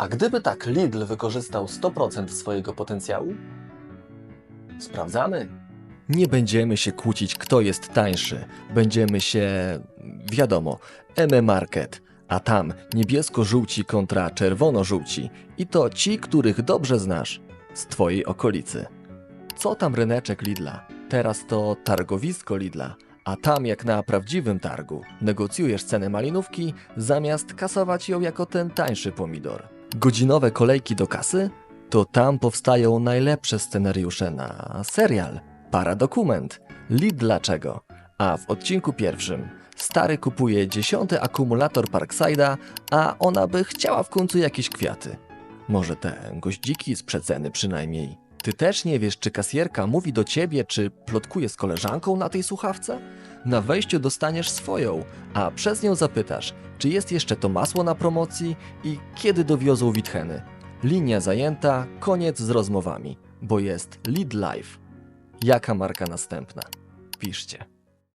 A gdyby tak Lidl wykorzystał 100% swojego potencjału? Sprawdzamy. Nie będziemy się kłócić, kto jest tańszy. Będziemy się, wiadomo, M Market. A tam niebiesko-żółci kontra czerwono-żółci. I to ci, których dobrze znasz. Z twojej okolicy. Co tam ryneczek Lidla? Teraz to targowisko Lidla. A tam jak na prawdziwym targu negocjujesz cenę malinówki zamiast kasować ją jako ten tańszy pomidor. Godzinowe kolejki do kasy? To tam powstają najlepsze scenariusze na serial. Paradokument. Lidl dlaczego? A w odcinku pierwszym stary kupuje dziesiąty akumulator Parkside'a, a ona by chciała w końcu jakieś kwiaty. Może te goździki z przeceny przynajmniej. Ty też nie wiesz, czy kasjerka mówi do ciebie, czy plotkuje z koleżanką na tej słuchawce? Na wejściu dostaniesz swoją, a przez nią zapytasz, czy jest jeszcze to masło na promocji i kiedy dowiozą witcheny. Linia zajęta, koniec z rozmowami, bo jest Lead Life. Jaka marka następna? Piszcie.